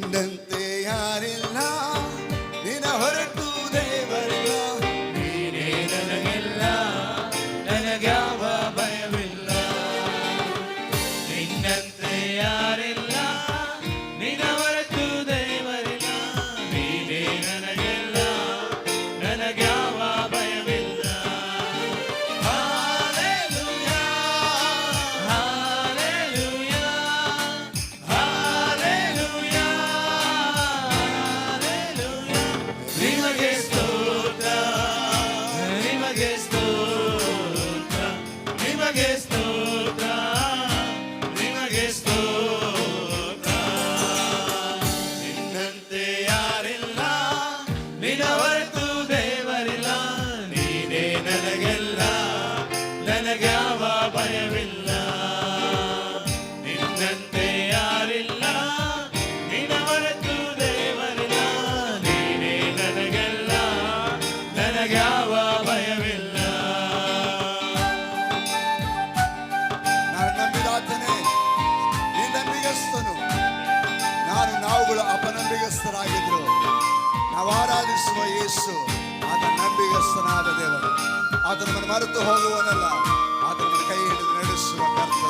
intendente ನಡೆಸುವ ಯೇಸು. ಆತ ನಂಬಿಗಸ್ತನಾದ ದೇವರು. ಆತನ ಮರೆತು ಹೋಗುವನಲ್ಲ ಆತನ ಕೈ ಹಿಡಿದು ನಡೆಸುವ ಕರ್ತ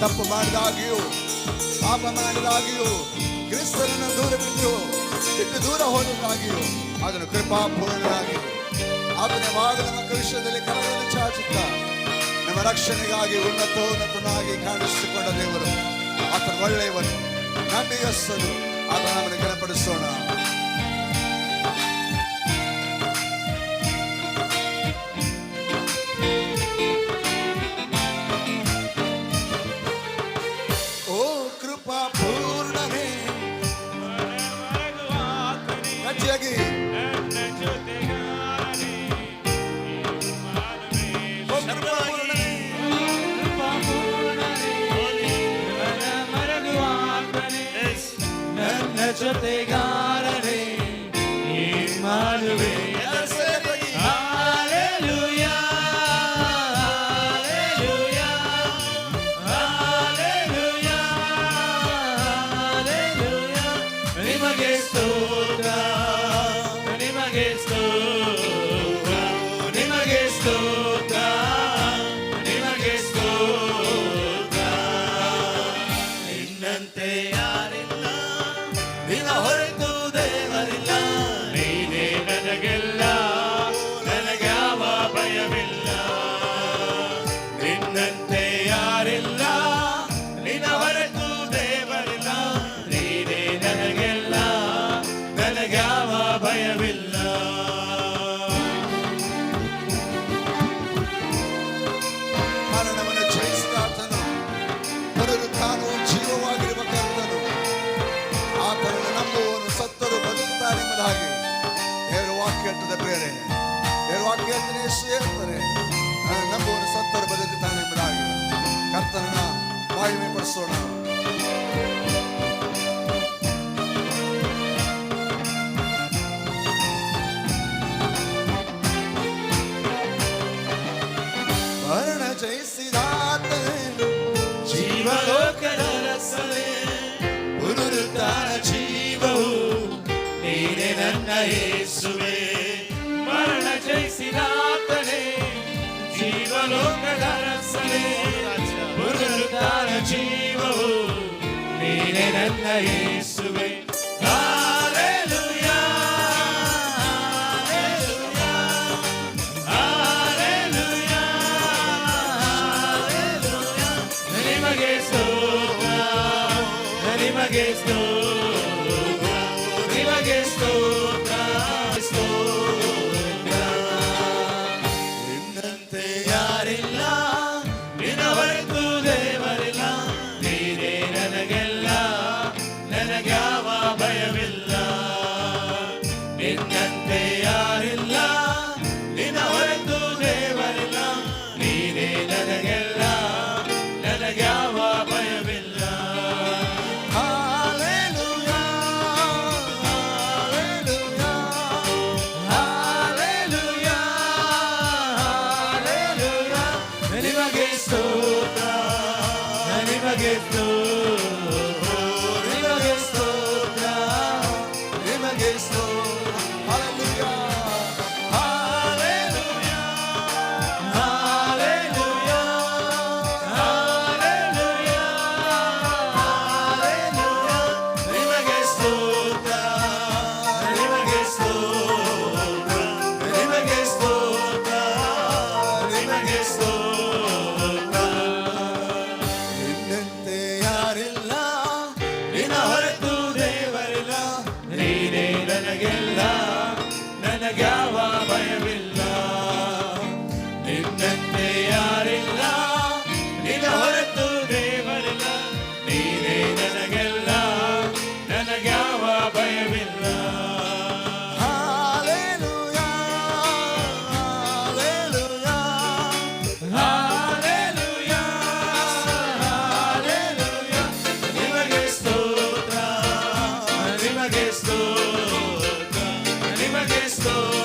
ತಪ್ಪು ಮಾಡಿದಾಗಿಯೂ, ಪಾಪ ಮಾಡಿದಾಗಿಯೂ, ಕ್ರಿಸ್ತನನ್ನು ದೂರ ಬಿಟ್ಟು ಬಿಟ್ಟು ದೂರ ಹೋದಾಗಿಯೂ ಅದನ್ನು ಕೃಪಾಪೂರ್ಣನಾಗಿ. ಆತನ ಭಾಗ ನಮ್ಮ ವಿಷಯದಲ್ಲಿ ಕರಗಳನ್ನು ಚಾಚುತ್ತ ನಮ್ಮ ರಕ್ಷಣೆಗಾಗಿ ಉನ್ನತೋನ್ನತನಾಗಿ ಕಾಣಿಸಿಕೊಂಡ ದೇವರು, ಆತನ ಒಳ್ಳೆಯವನು ನಂಬಿಗಸ್ಸನು ಆತನ ನಮ್ಮನ್ನು ಗಣಪಡಿಸೋಣ should they? ಕೊಡುವುದಾಗಿ ದೇವರ ವಾಕ್ಯ ಹೇಳ್ತದೆ ಪ್ರೇರೆ ದೇವರ ವಾಕ್ಯ ಹೇಳ್ತಾನೆ ಯೇಸು ಹೇಳ್ತಾನೆ ನಂಬುವನು ಸತ್ತರು ಬದುಕುತ್ತಾನೆ ಎಂಬುದಾಗಿ ಕರ್ತನನ್ನ ಬಾಳ್ವೆ ಪಡಿಸೋಣ ಜೀವಲೋಕದ ರಸನೆ ಪುನರುತ್ಥಾನ ಜೀವ యేసువే మరణ జయసినాథనే జీవలోక దరసనే పునరుద్ధార జీవవు నేనే నన్న యేసువే. Give a gift to love. Cristo.